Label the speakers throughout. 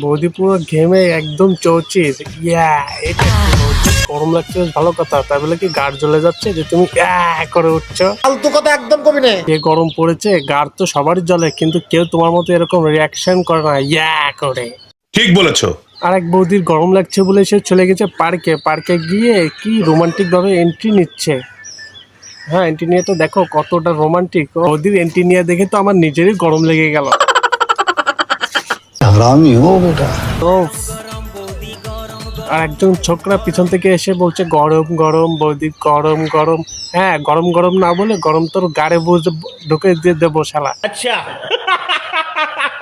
Speaker 1: বৌদি পুরো ঘেমে একদম চৌচির। ইয়া এটা গরম লাগছে বেশ ভালো কথা। তাই বলে কি গাড় জ্বলে যাচ্ছে যে তুমি করে উঠছো?
Speaker 2: ফালতু কথা একদম কবি নে।
Speaker 1: যে গরম পড়েছে গাড় তো সবারই জ্বলে কিন্তু কেউ তোমার মতো এরকম রিয়াকশন করে না ইয়া করে।
Speaker 3: ঠিক বলেছ।
Speaker 1: আর এক বৌদির গরম লাগছে বলে সে চলে গেছে পার্কে পার্কে গিয়ে কি রোমান্টিক ভাবে এন্ট্রি নিচ্ছে? হ্যাঁ এন্ট্রি নিয়ে তো দেখো কতটা রোমান্টিক বৌদির এন্ট্রি নিয়ে দেখে তো আমার নিজেরই গরম লেগে গেল।
Speaker 4: হারামি ও
Speaker 1: বেটা। আর একজন ছোকরা পিছন থেকে এসে বলছে গরম গরম বৌদি গরম গরম। হ্যাঁ গরম গরম না বলে গরম তোর গাড়ে বুঝে ঢুকে দিয়ে দেবো শালা।
Speaker 2: আচ্ছা।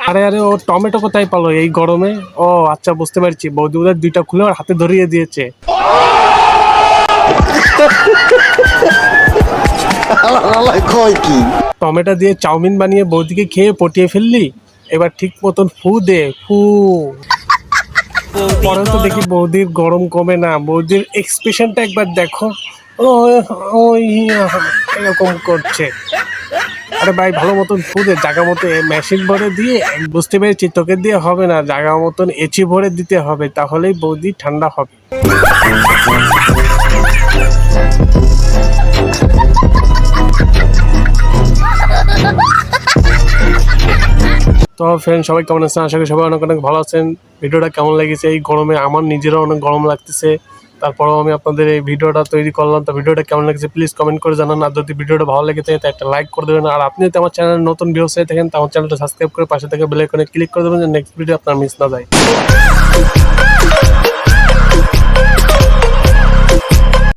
Speaker 1: আরে আরে ও টমেটো কোথায় পালো এই গরমে? ও আচ্ছা বুঝতে পারছি। বৌদি বোধহয় দুইটা খুলে আর হাতে ধরিয়ে দিয়েছে। টমেটো দিয়ে চাউমিন বানিয়ে বৌদিকে খেয়ে পটিয়ে ফেললি? এবার ঠিক মতন ফু দে, ফু। পরে তো দেখি বৌদির গরম কমে না। বৌদির এক্সপ্রেশনটা একবার দেখো। এরকম করছে। আরে ভাই, ভালো মতন ফু দে জায়গা মতো মেশিন ভরে দিয়ে, বুঝতে পেরেছি, তোকে দিয়ে হবে না জায়গা মতন এচি ভরে দিতে হবে, তাহলেই বৌদি ঠান্ডা হবে। তো ফ্রেন্ড সবাই কেমন আছেন? আশা করি সবাই অনেক অনেক ভালো আছেন। ভিডিওটা কেমন লেগেছে? এই গরমে আমার নিজেরও অনেক গরম লাগতেছে। তারপরেও আমি আপনাদের এই ভিডিওটা তৈরি করলাম। তো ভিডিওটা কেমন লাগছে প্লিজ কমেন্ট করে জানান। আর যদি ভিডিওটা ভালো লেগে থাকে একটা লাইক করে দেবেন। আর আপনি যদি আমার চ্যানেল নতুন ভিউস হয়ে থাকেন তো আমার চ্যানেলটা সাবস্ক্রাইব করে পাশে থেকে বেলাইকনে ক্লিক করে দেবেন যে নেক্সট ভিডিও আপনার মিস না যায়।